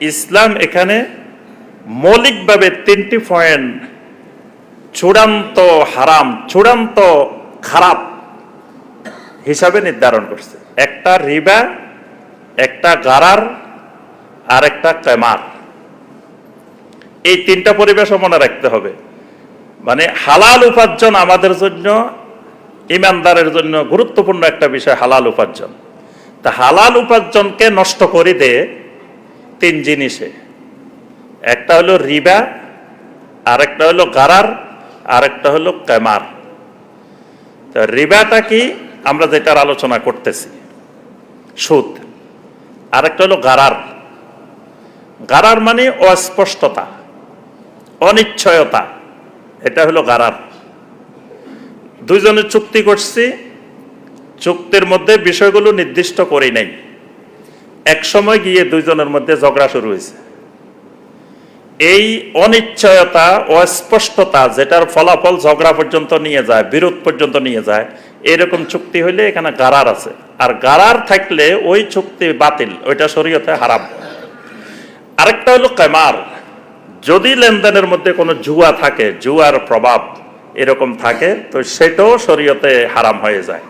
ইসলাম এখানে মৌলিকভাবে তিনটি পয়েন্ট চূড়ান্ত হারাম, চূড়ান্ত খারাপ হিসাবে নির্ধারণ করছে। একটা রিবা, একটা গারার, আর একটা কেমার। এই তিনটা পরিবেশও মনে রাখতে হবে। মানে হালাল উপার্জন আমাদের জন্য, ইমানদারের জন্য গুরুত্বপূর্ণ একটা বিষয়, হালাল উপার্জন। তা হালাল উপার্জনকে নষ্ট করে দে তিন জিনিসে। একটা হলো রিবা, আরেকটা হলো গারার, আরেকটা হলো ক্যামার। তা রিবাটা কি? আমরা যেটার আলোচনা করতেছি। সুদ। আরেকটা হলো গারার। গারার মানে অস্পষ্টতা অনিশ্চয়তা এটা হলো গারার। দুইজনে চুক্তি করছি, চুক্তির মধ্যে বিষয়গুলো নির্দিষ্ট করি নাই। এক সময় গিয়ে দুইজনের মধ্যে ঝগড়া শুরু হয়েছে। এই অনিশ্চয়তা, অস্পষ্টতা যেটার ফলাফল ঝগড়া পর্যন্ত নিয়ে যায়, বিরোধ পর্যন্ত নিয়ে যায়, এরকম চুক্তি হইলে এখানে গারার আছে। আর গারার থাকলে ওই চুক্তি বাতিল, ওইটা শরীয়তে হারাম। আরেকটা হলো কেমার। যদি লেনদেনের মধ্যে কোনো জুয়া থাকে, জুয়ার প্রভাব এরকম থাকে, তো সেটাও শরীয়তে হারাম হয়ে যায়।